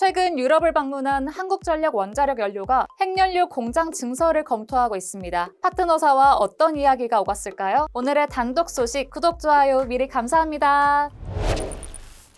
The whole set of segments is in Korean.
최근 유럽을 방문한 한국전력 원자력 연료가 핵연료 공장 증설을 검토하고 있습니다. 파트너사와 어떤 이야기가 오갔을까요? 오늘의 단독 소식 구독, 좋아요 미리 감사합니다.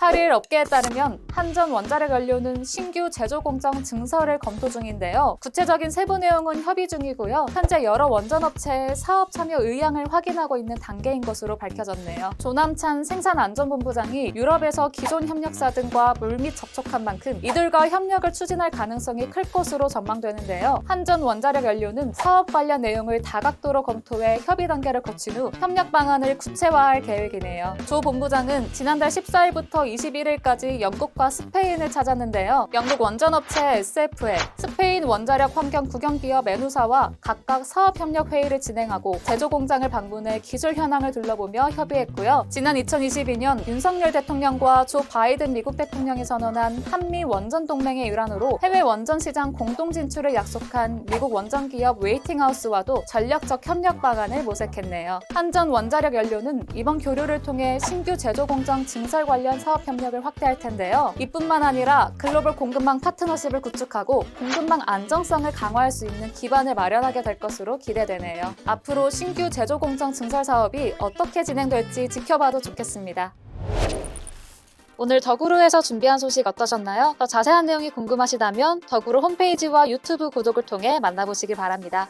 8일 업계에 따르면 한전 원자력 연료는 신규 제조 공장 증설을 검토 중인데요. 구체적인 세부 내용은 협의 중이고요. 현재 여러 원전 업체의 사업 참여 의향을 확인하고 있는 단계인 것으로 밝혀졌네요. 조남찬 생산안전본부장이 유럽에서 기존 협력사들과 물밑 접촉한 만큼 이들과 협력을 추진할 가능성이 클 것으로 전망되는데요. 한전 원자력 연료는 사업 관련 내용을 다각도로 검토해 협의 단계를 거친 후 협력 방안을 구체화할 계획이네요. 조 본부장은 지난달 14일부터 21일까지 영국과 스페인을 찾았는데요. 영국 원전업체 SF에 스페인 원자력 환경 국영기업 에누사와 각각 사업 협력 회의를 진행하고 제조 공장을 방문해 기술 현황을 둘러보며 협의했고요. 지난 2022년 윤석열 대통령과 조 바이든 미국 대통령이 선언한 한미 원전 동맹의 일환으로 해외 원전 시장 공동 진출을 약속한 미국 원전 기업 웨이팅하우스와도 전략적 협력 방안을 모색했네요. 한전 원자력 연료는 이번 교류를 통해 신규 제조 공장 증설 관련 사업 협력을 확대할 텐데요. 이뿐만 아니라 글로벌 공급망 파트너십을 구축하고 공급망 안정성을 강화할 수 있는 기반을 마련하게 될 것으로 기대되네요. 앞으로 신규 제조 공장 증설 사업이 어떻게 진행될지 지켜봐도 좋겠습니다. 오늘 더구로에서 준비한 소식 어떠셨나요? 더 자세한 내용이 궁금하시다면 더구로 홈페이지와 유튜브 구독을 통해 만나보시기 바랍니다.